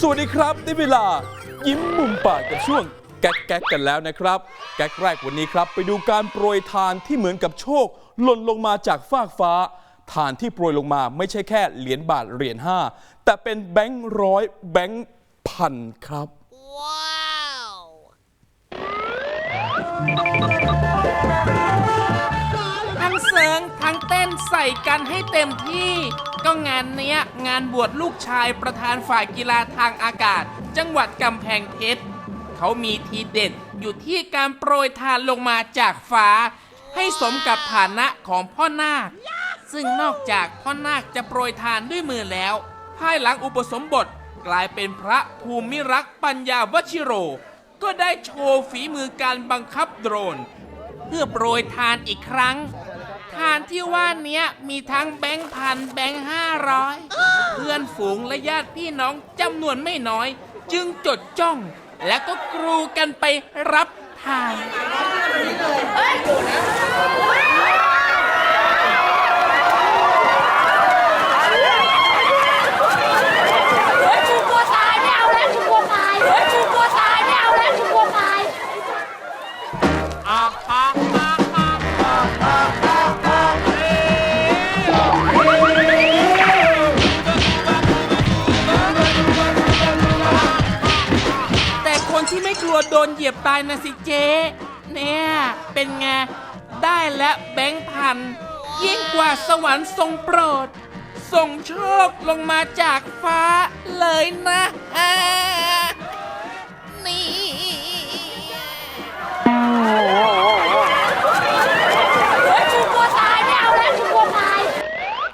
สวัสดีครับได้เวลา ยิ้มมุมปากกับช่วง แก๊กแก๊กกันแล้วนะครับ แก๊กแรกวันนี้ครับ ไปดูการโปรยทานที่เหมือนกับโชค หล่นลงมาจากฟากฟ้าทานที่โปรยลงมาไม่ใช่แค่เหรียญบาทเหรียญห้าแต่เป็นแบงค์ร้อยแบงค์พันครับทั้งเสิงทั้งเต้นใส่กันให้เต็มที่ ก็งานเนี้ยงานบวชลูกชายประธานฝ่ายกีฬาทางอากาศ จังหวัดกำแพงเพชรเขามีทีเด็ดอยู่ที่การโปรยทานลงมาจากฟ้า ให้สมกับฐานะของพ่อนาค ซึ่งนอกจากพ่อนาคจะโปรยทานด้วยมือแล้ว ภายหลังอุปสมบทกลายเป็นพระภูมิรักษ์ปัญญาวชิโร ก็ได้โชว์ฝีมือการบังคับโดรน เพื่อโปรยทานอีกครั้ง ที่ว่าเนี้ยมีทั้งแบงค์พันแบงค์ห้าร้อยเพื่อนฝูงและญาติพี่น้องจำนวนไม่น้อย จึงจดจ้อง และก็กรูกันไปรับทานเกลัวโดนเหยียบตายนะสิเจ๊เนี่ย เป็นไง ได้และแบงค์พัน ยิ่งกว่าสวรรค์ทรงโปรด ส่งโชคลงมาจากฟ้าเลยนะ